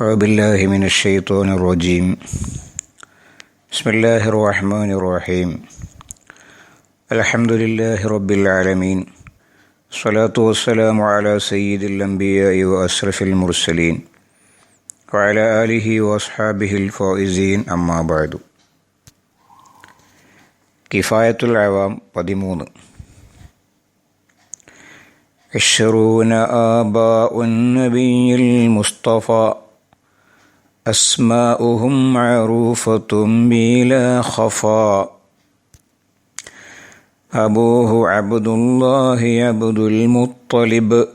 أعوذ بالله من الشيطان الرجيم بسم الله الرحمن الرحيم الحمد لله رب العالمين الصلاة والسلام على سيد الأنبياء وأشرف المرسلين وعلى آله وأصحابه الفائزين أما بعد كفاية العوام പതിമൂന്ന് عشرون آباء النبي المصطفى أسماؤهم معروفة بلا خفاء أبوه عبد الله عبد المطلب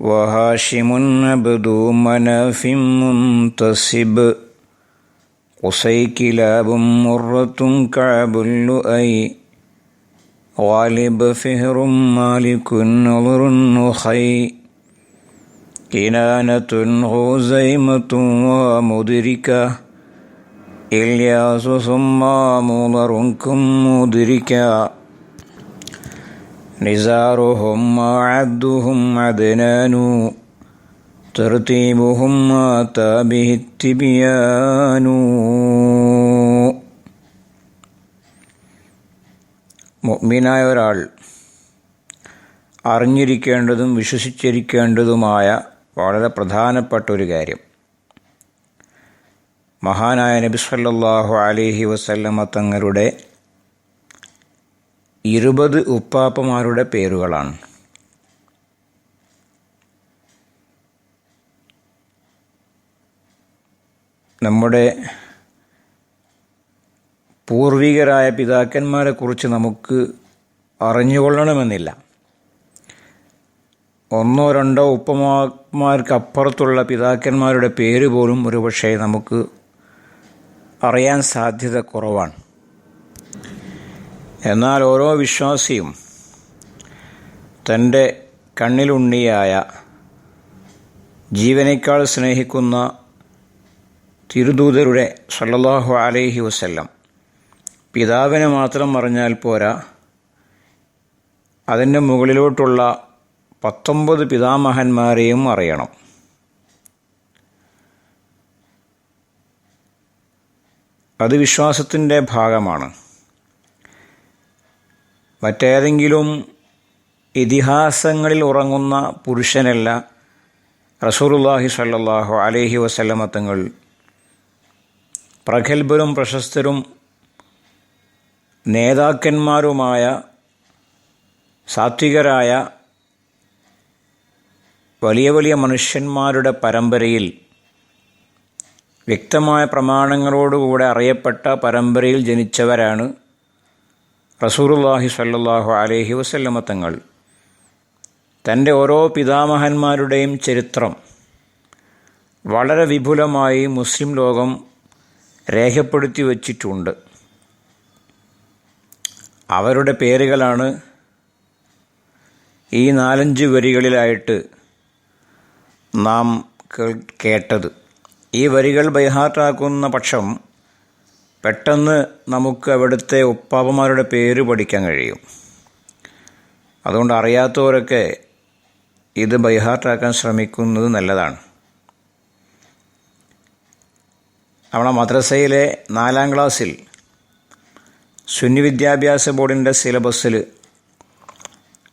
وهاشم عبد مناف منتسب قصي كلاب مرة كعب اللؤي غالب فهر مالك نظر نخي كنانة غزيمة ومدركة إلياس ثم مضر كم مدركا نزارهم وعدهم عدنان ترتيبهم أتى به التبيان മുഅ്മിനായ ഒരാൾ അറിഞ്ഞിരിക്കേണ്ടതും വിശ്വസിച്ചിരിക്കേണ്ടതുമായ വളരെ പ്രധാനപ്പെട്ട ഒരു കാര്യം. മഹാനായ നബി സല്ലല്ലാഹു അലൈഹി വസല്ലമ തങ്ങളുടെ ഇരുപത് ഉപ്പാപ്പമാരുടെ പേരുകളാണ്. നമ്മുടെ പൂർവികരായ പിതാക്കന്മാരെക്കുറിച്ച് നമുക്ക് അറിഞ്ഞുകൊള്ളണമെന്നില്ല. ഒന്നോ രണ്ടോ ഉപ്പമാർക്കപ്പുറത്തുള്ള പിതാക്കന്മാരുടെ പേര് പോലും ഒരുപക്ഷെ നമുക്ക് അറിയാൻ സാധ്യത കുറവാണ്. എന്നാൽ ഓരോ വിശ്വാസിയും തന്റെ കണ്ണിലുണ്ണിയായ ജീവനേക്കാൾ സ്നേഹിക്കുന്ന തിരുദൂതരുടെ സല്ലല്ലാഹു അലൈഹി വസല്ലം പിതാവിനെ മാത്രം അറിഞ്ഞാൽ പോരാ അതിന്റെ മുകളിലോട്ടുള്ള പത്തൊമ്പത് പിതാമഹന്മാരെയും അറിയണം. അത് വിശ്വാസത്തിന്റെ ഭാഗമാണ്. മറ്റേതെങ്കിലും ഇതിഹാസങ്ങളിൽ ഉറങ്ങുന്ന പുരുഷനല്ല റസൂറുല്ലാഹി സല്ലാഹു അലേഹി വസല്ലമ തങ്ങൾ. പ്രഗത്ഭരും പ്രശസ്തരും നേതാക്കന്മാരുമായ സാത്വികരായ വലിയ വലിയ മനുഷ്യന്മാരുടെ പരമ്പരയിൽ വ്യക്തമായ പ്രമാണങ്ങളോടുകൂടെ അറിയപ്പെട്ട പരമ്പരയിൽ ജനിച്ചവരാണ് റസൂറുല്ലാഹി സല്ലാഹു അലഹി വസല്ലമത്തങ്ങൾ തന്റെ ഓരോ പിതാമഹന്മാരുടെയും ചരിത്രം വളരെ വിപുലമായി മുസ്ലിം ലോകം രേഖപ്പെടുത്തി വച്ചിട്ടുണ്ട്. അവരുടെ പേരുകളാണ് ഈ നാലഞ്ച് വരികളിലായിട്ട് നാം കേട്ടത്. ഈ വരികൾ ബൈഹാർട്ടാക്കുന്ന പക്ഷം പെട്ടെന്ന് നമുക്ക് അവിടുത്തെ ഉപ്പാപ്പന്മാരുടെ പേര് പഠിക്കാൻ കഴിയും. അതുകൊണ്ട് അറിയാത്തവരൊക്കെ ഇത് ബൈഹാർട്ടാക്കാൻ ശ്രമിക്കുന്നത് നല്ലതാണ്. അവിടെ മദ്രസയിലെ നാലാം ക്ലാസ്സിൽ സുന്നി വിദ്യാഭ്യാസ ബോർഡിന്റെ സിലബസിൽ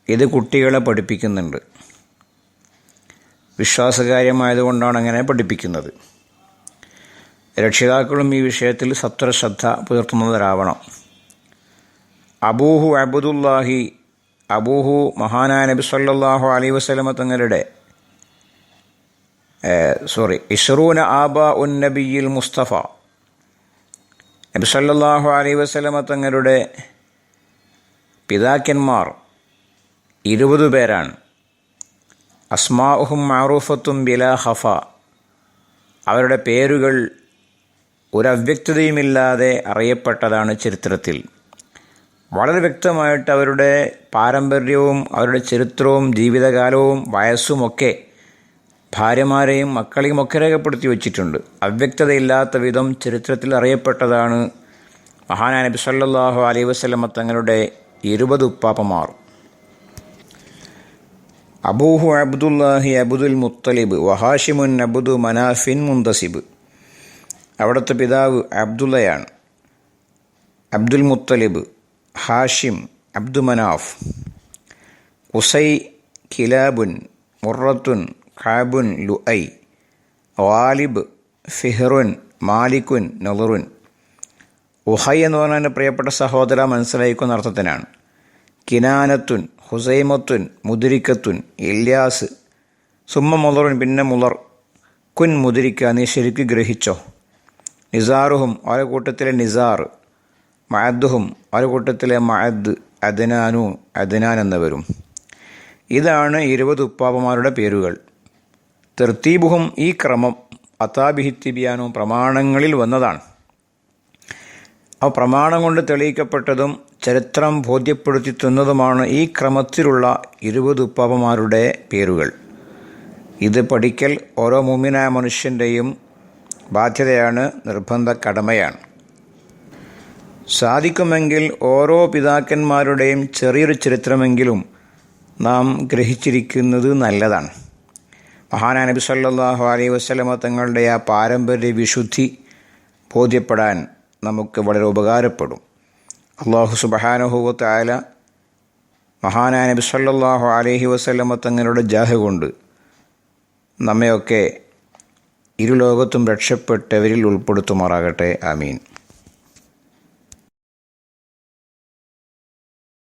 ഇത് കുട്ടികളെ പഠിപ്പിക്കുന്നുണ്ട്. വിശ്വാസകാര്യമായതുകൊണ്ടാണ് അങ്ങനെ പഠിപ്പിക്കുന്നത്. രക്ഷിതാക്കളും ഈ വിഷയത്തിൽ സത്വര ശ്രദ്ധ പുലർത്തുന്നവരാവണം. അബൂഹു അബുദുല്ലാഹി അബൂഹു മഹാനായ നബി സല്ലാഹു അലൈ വസ്ലമ തങ്ങളുടെ സോറി ഇഷ്റൂന ആബ ഉൻ നബിയിൽ മുസ്തഫ. നബി സല്ലാഹു അലൈ വസ്ലമ തങ്ങളുടെ പിതാക്കന്മാർ ഇരുപത് പേരാണ്. അസ്മാഉഹും മാറൂഫത്തും ബില ഹഫ അവരുടെ പേരുകൾ ഒരവ്യക്തതയുമില്ലാതെ അറിയപ്പെട്ടതാണ് ചരിത്രത്തിൽ. വളരെ വ്യക്തമായിട്ട് അവരുടെ പാരമ്പര്യവും അവരുടെ ചരിത്രവും ജീവിതകാലവും വയസ്സുമൊക്കെ ഭാര്യമാരെയും മക്കളെയും ഒക്കെ രേഖപ്പെടുത്തി വച്ചിട്ടുണ്ട്. അവ്യക്തതയില്ലാത്ത വിധം ചരിത്രത്തിൽ അറിയപ്പെട്ടതാണ് മഹാനാ നബി സല്ലാഹു അലൈ വസ്ലമ തങ്ങളുടെ ഇരുപത് ഉപ്പാപ്പമാർ. അബൂഹു അബ്ദുല്ലാഹി അബുദുൽ മുത്തലിബ് വഹാഷിമുൻ അബുദു മനാഫിൻ മുന്തസിബ്. അവിടുത്തെ പിതാവ് അബ്ദുള്ളയാണ്. അബ്ദുൽ മുത്തലിബ് ഹാഷിം അബ്ദു മനാഫ്. ഉസൈ കിലാബുൻ മുറത്തുൻ ഖാബുൻ ലുഐ വാലിബ് ഫിഹറുൻ മാലിക്കുൻ നളുറുൻ ഉഹൈ എന്ന് പറഞ്ഞാൽ പ്രിയപ്പെട്ട സഹോദര മനസ്സിലായിക്കുന്ന അർത്ഥത്തിനാണ്. കിനാനത്തുൻ ഹുസൈമത്തുൻ മുദിരിക്കത്തുൻ ഇല്യാസ് സുമ്മ മുലറുൻ പിന്നെ മുലർ കുൻ മുതിരിക്ക നീ ശരിക്ക് ഗ്രഹിച്ചോ. നിസാറുഹും ഒരു കൂട്ടത്തിലെ നിസാർ. മഅദ്ദുഹും ഒരു കൂട്ടത്തിലെ മഅദ് അദനാനു അദനാൻ എന്നവരും. ഇതാണ് ഇരുപത് ഉപ്പാപ്പമാരുടെ പേരുകൾ. തെർത്തീബുഹും ഈ ക്രമം അത്താബിഹിത്തിബിയാനും പ്രമാണങ്ങളിൽ വന്നതാണ്. ആ പ്രമാണം കൊണ്ട് തെളിയിക്കപ്പെട്ടതും ചരിത്രം ബോധ്യപ്പെടുത്തി തന്നതുമാണ് ഈ ക്രമത്തിലുള്ള ഇരുപത് ഉപ്പാപ്പമാരുടെ പേരുകൾ. ഇത് പഠിക്കൽ ഓരോ മുമ്മിനായ മനുഷ്യന്റെയും ബാധ്യതയാണ് നിർബന്ധ കടമയാണ്. സാധിക്കുമെങ്കിൽ ഓരോ പിതാക്കന്മാരുടെയും ചെറിയൊരു ചരിത്രമെങ്കിലും നാം ഗ്രഹിച്ചിരിക്കുന്നത് നല്ലതാണ്. മഹാനാ നബി സല്ലാഹു അലൈഹി വസ്ലമ തങ്ങളുടെ ആ പാരമ്പര്യ വിശുദ്ധി ബോധ്യപ്പെടാൻ നമുക്ക് വളരെ ഉപകാരപ്പെടും. അള്ളാഹു സുബഹാനുഹൂവത്ത് ആല മഹാനായ നബി സല്ലാഹു അലഹി വസ്ലമ തങ്ങളുടെ ജാഹ കൊണ്ട് നമ്മയൊക്കെ ഇരുലോകത്തും രക്ഷപ്പെട്ടവരിൽ ഉൾപ്പെടുത്തുമാറാകട്ടെ. ആമീൻ.